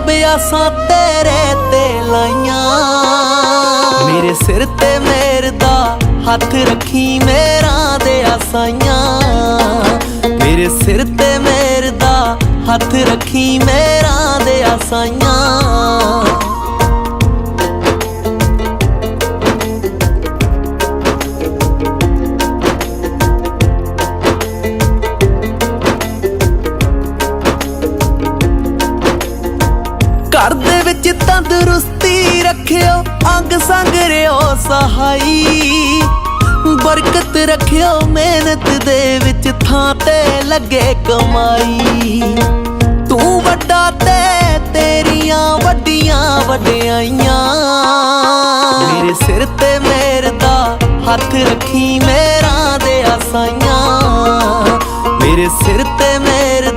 ਸਭ ਆਸਾਂ ਤੇਰੇ ਤੇ ਲਾਈਆਂ। ਮੇਰੇ ਸਿਰ ਤੇ ਮੇਰ ਦਾ ਹੱਥ ਰੱਖੀ ਮੇਰਾ ਦੇ ਆਸਾਈਆਂ। ਮੇਰੇ ਸਿਰ ਤੇ ਮੇਰ ਦਾ ਹੱਥ ਰੱਖੀ ਮੇਰਾ ਦੇ ਆਸਾਈਆਂ। ਵਿੱਚ ਤੰਦਰੁਸਤੀ ਰੱਖਿਓ, ਅੰਗ ਸੰਗ ਰਿਓ ਸਹਾਈ। ਬਰਕਤ ਰੱਖਿਓ, ਮਿਹਨਤ ਦੇ ਵਿੱਚ ਥਾਂ ਤੇ ਲੱਗੇ ਕਮਾਈ। ਤੂੰ ਵੱਡਾ ਤੇ ਤੇਰੀਆਂ ਵੱਡੀਆਂ ਵਡਿਆਈਆਂ। ਮੇਰੇ ਸਿਰ ਤੇ ਮੇਰ ਦਾ ਹੱਥ ਰੱਖੀ, ਮੇਰਾ ਦੇ ਆਸਾਈਆਂ। ਮੇਰੇ ਸਿਰ ਤੇ ਮੇਰ